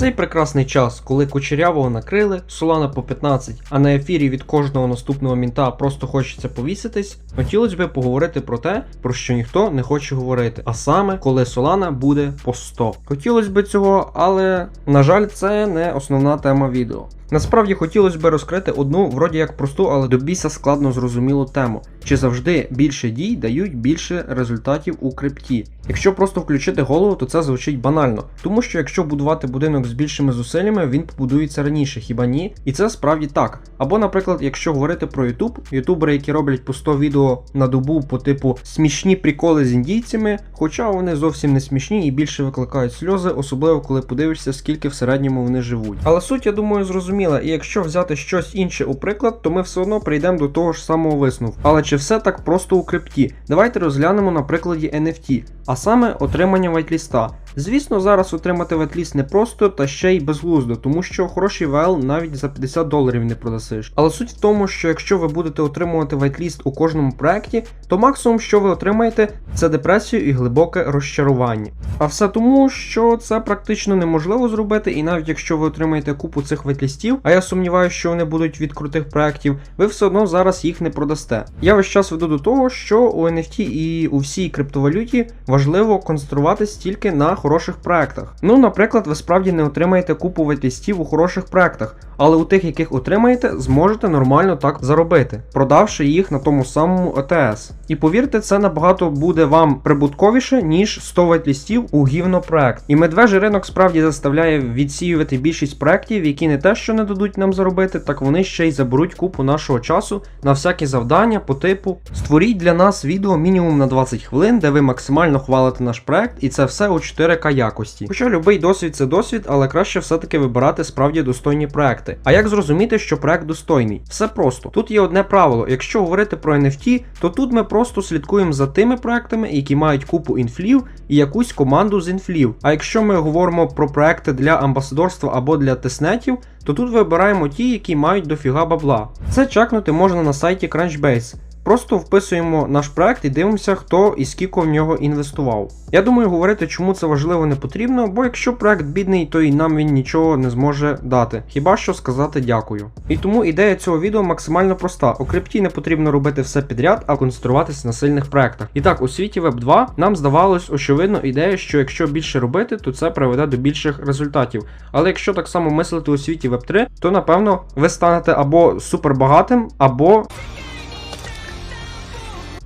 цей прекрасний час, коли кучерявого накрили, Солана по 15, а на ефірі від кожного наступного мінта просто хочеться повіситись, хотілося б поговорити про те, про що ніхто не хоче говорити, а саме коли Солана буде по 100. Хотілося б цього, але на жаль, це не основна тема відео. Насправді хотілося б розкрити одну, вроді як просту, але до біса складно зрозумілу тему. Чи завжди більше дій дають більше результатів у крипті? Якщо просто включити голову, то це звучить банально. Тому що якщо будувати будинок з більшими зусиллями, він побудується раніше, хіба ні? І це справді так. Або, наприклад, якщо говорити про YouTube, ютубери, які роблять по 100 відео на добу по типу смішні приколи з індійцями, хоча вони зовсім не смішні і більше викликають сльози, особливо коли подивишся, скільки в середньому вони живуть. Але суть, я думаю, зрозуміла, і якщо взяти щось інше у приклад, то ми все одно прийдемо до того ж самого висновку. Але чи все так просто у крипті? Давайте розглянемо на прикладі NFT, а саме отримання вайтліста. Звісно, зараз отримати вайтліст непросто та ще й безглуздо, тому що хороший ВЛ навіть за 50 доларів не продасиш. Але суть в тому, що якщо ви будете отримувати вайтліст у кожному проєкті, то максимум, що ви отримаєте, це депресію і глибоке розчарування. А все тому, що це практично неможливо зробити, і навіть якщо ви отримаєте купу цих вайтлістів, а я сумніваюся, що вони будуть від крутих проєктів, ви все одно зараз їх не продасте. Я весь час веду до того, що у NFT і у всій криптовалюті важливо концентруватись тільки на хороших проектах. Ну, наприклад, ви справді не отримаєте купу вайтлістів у хороших проектах, але у тих, яких отримаєте, зможете нормально так заробити, продавши їх на тому самому ETS. І повірте, це набагато буде вам прибутковіше, ніж 100 вайтлістів у гівно проект. І медвежий ринок справді заставляє відсіювати більшість проектів, які не те, що не дадуть нам заробити, так вони ще й заберуть купу нашого часу на всякі завдання по типу створіть для нас відео мінімум на 20 хвилин, де ви максимально хвалите наш проект, і це все у 4К якості. Хоча будь-який досвід це досвід, але краще все-таки вибирати справді достойні проекти. А як зрозуміти, що проект достойний? Все просто. Тут є одне правило: якщо говорити про NFT, то тут ми просто слідкуємо за тими проектами, які мають купу інфлів і якусь команду з інфлів. А якщо ми говоримо про проекти для амбасадорства або для тестнетів, то тут вибираємо ті, які мають дофіга бабла. Це чекнути можна на сайті Crunchbase. Просто вписуємо наш проект і дивимося, хто і скільки в нього інвестував. Я думаю, говорити, чому це важливо не потрібно, бо якщо проект бідний, то і нам він нічого не зможе дати. Хіба що сказати дякую. І тому ідея цього відео максимально проста. У крипті не потрібно робити все підряд, а концентруватися на сильних проектах. І так, у світі Web 2 нам здавалось очевидно ідея, що якщо більше робити, то це приведе до більших результатів. Але якщо так само мислити у світі Web 3, то напевно ви станете або супербагатим, або.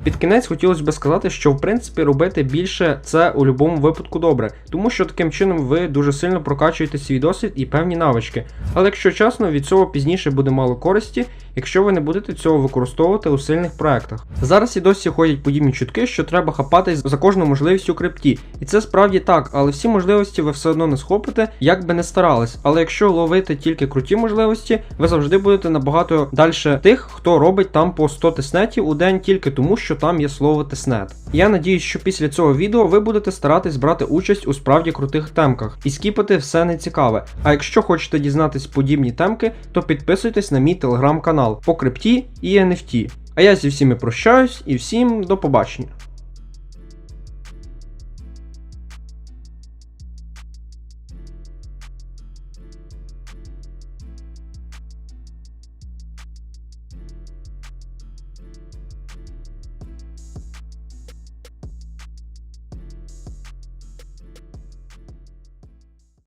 Під кінець хотілося б сказати, що в принципі робити більше це у будь-якому випадку добре, тому що таким чином ви дуже сильно прокачуєте свій досвід і певні навички. Але якщо чесно, від цього пізніше буде мало користі, якщо ви не будете цього використовувати у сильних проектах. Зараз і досі ходять подібні чутки, що треба хапатись за кожну можливість у крипті. І це справді так, але всі можливості ви все одно не схопите, як би не старались. Але якщо ловити тільки круті можливості, ви завжди будете набагато далі тих, хто робить там по 100 теснетів у день тільки тому, що там є слово теснет. Я надіюсь, що після цього відео ви будете старатись брати участь у справді крутих темках і скіпати все нецікаве. А якщо хочете дізнатись подібні темки, то підписуйтесь на мій телеграм-канал по крипті і NFT. А я зі всіми прощаюсь і всім до побачення.